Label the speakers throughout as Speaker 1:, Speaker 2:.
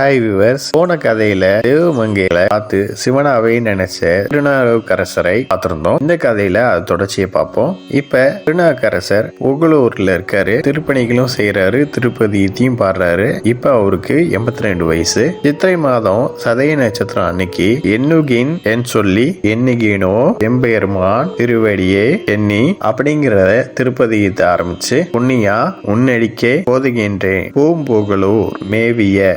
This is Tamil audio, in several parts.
Speaker 1: ஹாய் விவர்ஸ் போன கதையில தேவமங்கையில பார்த்து சிவனாவை நினைச்ச திருநாவுக்கரசரை பார்த்திருந்தோம். இந்த கதையில அது தொடர்ச்சியை பார்ப்போம். இப்ப திருநாவுக்கரசர் புகழூர்ல இருக்காரு. திருப்பணிகளும் செய்யறாரு திருப்பதியத்தையும் பாடுறாரு. இப்ப அவருக்கு எண்பத்தி ரெண்டு வயசு. சித்திரை மாதம் சதய நட்சத்திரம் அன்னைக்கு எண்ணுகின் என் சொல்லி எண்ணுகினோ எம்பெருமான் திருவடியே எண்ணி அப்படிங்கிற திருப்பதியத்தை ஆரம்பிச்சு புண்ணியா உன்னடிக்கே போதுகின்றேன். பூம்புகழூர் மேவிய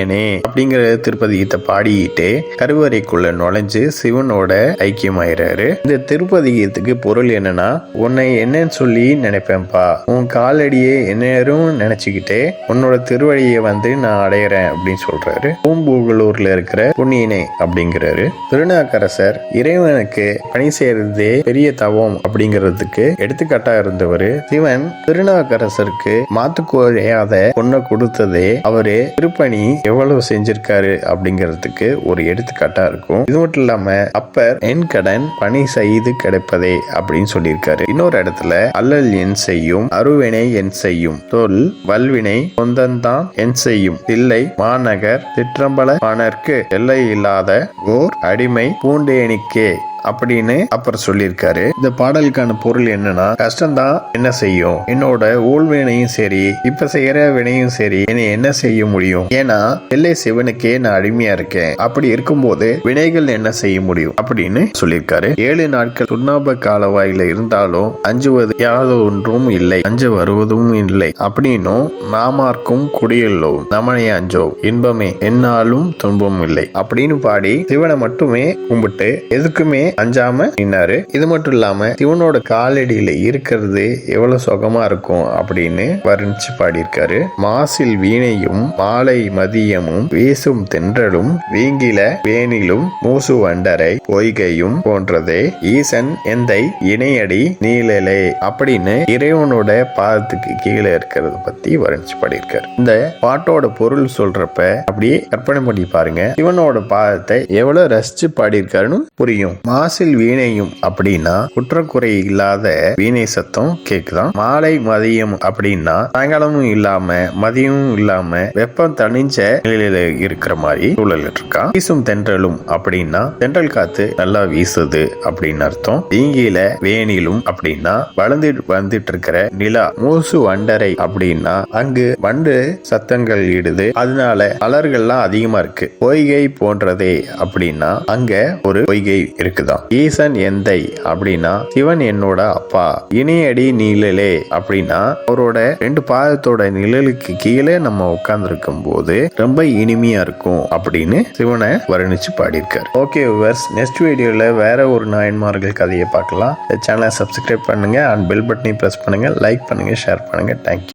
Speaker 1: புண்ணியனே அப்படிங்கிற திருப்பதிகத்தை பாடிக்கிட்டு கருவறைக்குள்ள நுழைஞ்சு சிவனோட ஐக்கியமாயிறாரு. இந்த திருப்பதிகத்துக்கு பொருள் என்னன்னா உன்னை என்னன்னு சொல்லி நினைப்பேன்ப்பா. உன் காலடியே என்னரும் நினைச்சுக்கிட்டே உன்னோட திருவழியை வந்து நான் அடையிறேன் அப்படின்னு சொல்றாரு. பூம்பூகலூர்ல இருக்கிற புண்ணியனே அப்படிங்கிறாரு. திருநாக்கரசர் இறைவனுக்கு பணி செய்யறதே பெரிய தவம் அப்படிங்கிறதுக்கு எடுத்துக்காட்டா இருந்தவர். சிவன் திருநாக்கரசருக்கு மாத்து குறையாத பொண்ணை கொடுத்ததே அவரு திருப்பணி எவ்வளவு செஞ்சிருக்காரு அப்படிங்கிறதுக்கு ஒரு எடுத்துக்காட்டா இருக்கும். இது மட்டும் இல்லாம அப்பர் என் கடன் பணி செய்து கிடைப்பதே அப்படின்னு சொல்லியிருக்காரு. இன்னொரு இடத்துல அல்லல் என் செய்யும் அருவினை என் செய்யும். தொல் வல்வினை சொந்தந்தான் என் செய்யும். தில்லை மாநகர் திற்றம்பல பாணர்க்கு எல்லை இல்லாத ஓர் அடிமை பூண்டேனிக்கே அப்படின்னு அப்புறம் சொல்லியிருக்காரு. இந்த பாடலுக்கான பொருள் என்னன்னா கஷ்டம்தான் என்ன செய்யும்? என்னோட ஊழ்வினையும் சரி இப்ப செய்யற வினையும் சரி என்னை என்ன செய்ய முடியும்? ஏன்னா எல்லை சிவனுக்கே நான் அடிமையா இருக்கேன். அப்படி இருக்கும்போது வினைகள் என்ன செய்ய முடியும்? அப்படின்னு சொல்லியிருக்காரு. ஏழு நாட்கள் சுண்ணாப காலவாயில இருந்தாலும் அஞ்சுவது யாது ஒன்றும் இல்லை. அஞ்சு வருவதும் இல்லை. அப்படின்னும் நாமார்க்கும் குடியுள்ளோம் நமனை அஞ்சோ இன்பமே என்னாலும் துன்பமும் இல்லை. அப்படின்னு பாடி சிவனை மட்டுமே கும்பிட்டு எதுக்குமே அஞ்சாம நின்னாரு. இது மட்டும் இல்லாம சிவனோட காலடியில இருக்கிறது எவ்வளவு சுகமா இருக்கும் அப்படின்னு வர்ணிச்சு பாடியிருக்காரு. மாசில் வீணையும் மாலை மதியமும் வீசும் தென்றலும் வீங்கில வேணிலும் மூசு வண்டரை பொய்கையும் போன்றதே ஈசன் எந்தை இணையடி நீழலே அப்படின்னு இறைவனோட பாதத்துக்கு கீழே இருக்கிறத பத்தி வர்ணிச்சு பாடியிருக்காரு. இந்த பாட்டோட பொருள் சொல்றப்ப அப்படியே கற்பனை பண்ணி பாருங்க. சிவனோட பாதத்தை எவ்வளவு ரசிச்சு பாடியிருக்காருன்னு புரியும். மாசில் வீணையும் அப்படின்னா குற்றக்குறை இல்லாத வீணை சத்தம் கேக்குதான் மாலை மதியம் அப்படின்னா சாயங்காலமும் இல்லாம மதியமும் இல்லாம வெப்பம் தணிஞ்ச நிலையில இருக்கிற மாதிரி சூழல் இருக்கா? வீசும் தென்றலும் அப்படின்னா தென்றல் காத்து நல்லா வீசுது அப்படின்னு அர்த்தம். தீங்கில வேணிலும் அப்படின்னா வளர்ந்து வந்துட்டு இருக்கிற நிலா மூசு வண்டரை அப்படின்னா அங்கு வண்டு சத்தங்கள் இடுது. அதனால மலர்கள்லாம் அதிகமா இருக்கு. பொய்கை போன்றதே அப்படின்னா அங்க ஒரு பொய்கை இருக்குது? தான் ஈசன் எந்தை? அப்படின்னா சிவன் என்னோட அப்பா. இணையடி நீழலே. அப்படின்னா அவரோட ரெண்டு பாதத்தோட நிழலுக்கு கீழே நம்ம உட்கார்ந்துருக்கும் போது ரொம்ப இனிமையா இருக்கும் அப்படின்னு சிவனை வர்ணிச்சு பாடியிருக்காரு. ஓகே விவர்ஸ் நெக்ஸ்ட் வீடியோல வேற ஒரு நாயன்மார்கள் கதையை பார்க்கலாம். சேனலை சப்ஸ்கிரைப் பண்ணுங்க அண்ட் பெல் பட்டனை ப்ரெஸ் பண்ணுங்க லைக் பண்ணுங்க ஷேர் பண்ணுங்க. Thank you